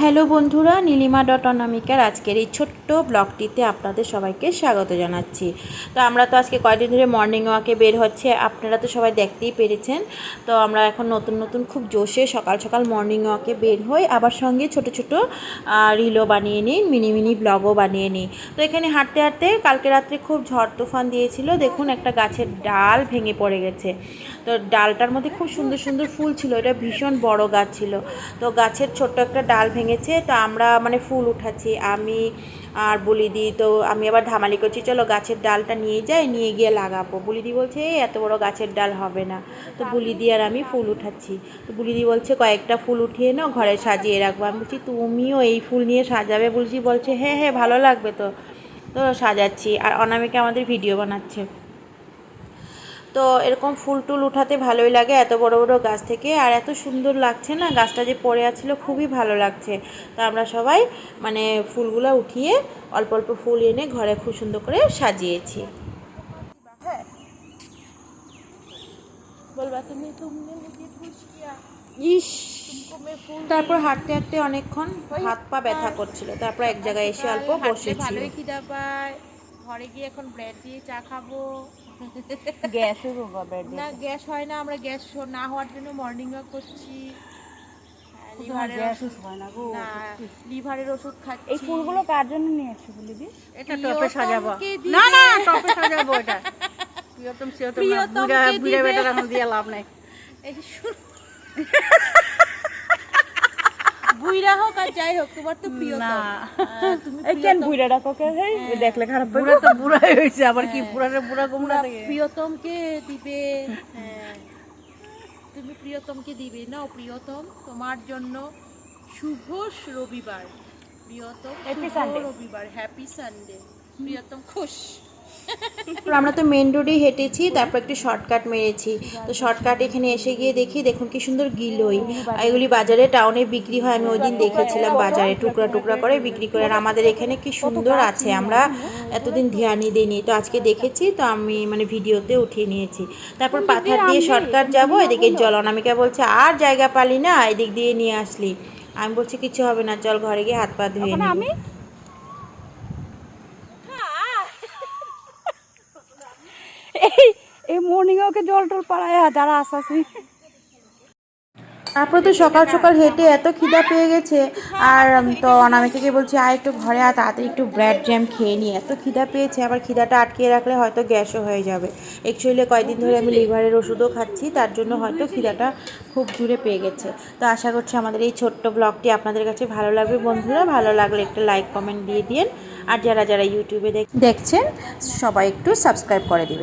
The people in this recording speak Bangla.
হ্যালো বন্ধুরা, নীলিমা ডট অনামিকার আজকের এই ছোট্ট ব্লগটিতে আপনাদের সবাইকে স্বাগত জানাচ্ছি। তো আমরা তো আজকে কয়েকদিন ধরে মর্নিং ওয়াকে বের হচ্ছে, আপনারা তো সবাই দেখতেই পেরেছেন। তো আমরা এখন নতুন নতুন খুব জোশে সকাল সকাল মর্নিং ওয়াকে বের হই, আবার সঙ্গে ছোট ছোট রিলও বানিয়ে নিই মিনি মিনি ব্লগও বানিয়ে নিই। তো এখানে হাঁটতে হাঁটতে কালকে রাত্রে খুব ঝড় তুফান দিয়েছিল, দেখুন একটা গাছের ডাল ভেঙে পড়ে গেছে। তো ডালটার মধ্যে খুব সুন্দর সুন্দর ফুল ছিল, এটা ভীষণ বড় গাছ ছিল। তো গাছের ছোট্ট একটা ডাল ভেঙেছে, তো আমরা মানে ফুল উঠাচ্ছি। আমি আর বলি দিই তো আমি আবার ধামালি করছি, চলো গাছের ডালটা নিয়ে যাই, নিয়ে গিয়ে লাগাবো। বুলিদি বলছে, "এই এত বড় গাছের ডাল হবে না। তো বুলিদি আর আমি ফুল উঠাচ্ছি। তো বুলিদি বলছে, কয়েকটা ফুল উঠিয়ে নাও, ঘরে সাজিয়ে রাখব। আমি বলছি, তুমিও এই ফুল নিয়ে সাজাবে? বলছি বলছে হ্যাঁ হ্যাঁ ভালো লাগবে তো। তো সাজাচ্ছি। আর অনামিকা আমাদের ভিডিও বানাচ্ছে। তো এরকম ফুল টুল উঠাতে ভালোই লাগে এত বড় বড় গাছ থেকে। আর এত সুন্দর লাগছে না গাছটা যে পড়ে আছিল খুবই ভালো লাগছে। তো আমরা সবাই মানে ফুলগুলো উঠিয়ে অল্প অল্প ফুল এনে ঘরে খুব সুন্দর করে সাজিয়েছি। বলবা ইস! তারপর হাঁটতে হাঁটতে অনেকক্ষণ হাত পা ব্যথা করছিল। তারপর এক জায়গায় এসে অল্প বসেছি ভালোই খিদা পায়। ঘরে গিয়ে এখন ব্রেড দিয়ে চা খাব। গ্যাসও হবে না গ্যাস হয় না আমরা গ্যাস না হওয়ার জন্য মর্নিং ওয়াক করছি। লিভারের ওষুধ হয় না লিভারের ওষুধ খাচ্ছি। এই ফুলগুলো কার জন্য নিয়ে এসছো বলি দি এটা টপে সাজাবো। না না টপে সাজাবো এটা। প্রিয়তম বুড়া বুড়া। বেটার দিয়ে লাভ নাই। এই শুন বুইরা হোক আর যাই হোক তোমার তো প্রিয় না। তুমি এই কেন বুড়া ডাকো কে হেই দেখলে খারাপ বুড়া তো বুড়া হয়েছে আবার কি বুড়ারে বুড়া গুমরা থেকে প্রিয়তমকে দিবে। হ্যাঁ। তুমি প্রিয়তমকে দিবে। নাও প্রিয়তম তোমার জন্য শুভ রবিবার। প্রিয়তম শুভ রবিবার। হ্যাপি সানডে প্রিয়তম খুশ। আমরা তো মেন রোডে হেঁটেছি তারপর একটু শর্টকাট মেরেছি। তো শর্টকাট এখানে এসে গিয়ে দেখি দেখুন কি সুন্দর গিলোই। এগুলি বাজারে টাউনে বিক্রি হয় আমি ওই দিন দেখেছিলাম বাজারে টুকরা টুকরা করে বিক্রি করে আর আমাদের এখানে কি সুন্দর আছে আমরা এতদিন ধ্যানই দিইনি। তো আজকে দেখেছি তো আমি মানে ভিডিওতে উঠিয়ে নিয়েছি। তারপর পাথার দিয়ে শর্টকাট যাব এদিকে জল অনামিকা বলছে আর জায়গা পালি না এদিক দিয়ে নিয়ে আসলি। আমি বলছি কিছু হবে না চল ঘরে গিয়ে হাত পা ধুয়ে নিই আমি এই মর্নিং ওকে জল টল পাড়ায় যারা আসাসি তারপরে তো সকাল সকাল হেঁটে এত খিদা পেয়ে গেছে। আর তো অনামিকাকে বলছি আর একটু ঘরে আর তাড়াতাড়ি একটু ব্রেড জ্যাম খেয়ে নিই এত খিদা পেয়েছে, আবার খিদাটা আটকিয়ে রাখলে হয়তো গ্যাসও হয়ে যাবে। অ্যাকচুয়ালি কয়েকদিন ধরে আমি লিভারের ওষুধও খাচ্ছি, তার জন্য হয়তো খিদাটা খুব জুড়ে পেয়ে গেছে। তো আশা করছি আমাদের এই ছোট্ট ব্লগটি আপনাদের কাছে ভালো লাগবে। বন্ধুরা, ভালো লাগলে একটা লাইক কমেন্ট দিয়ে দিন। আর যারা যারা ইউটিউবে দেখ- দেখছেন, সবাই একটু সাবস্ক্রাইব করে দিবেন।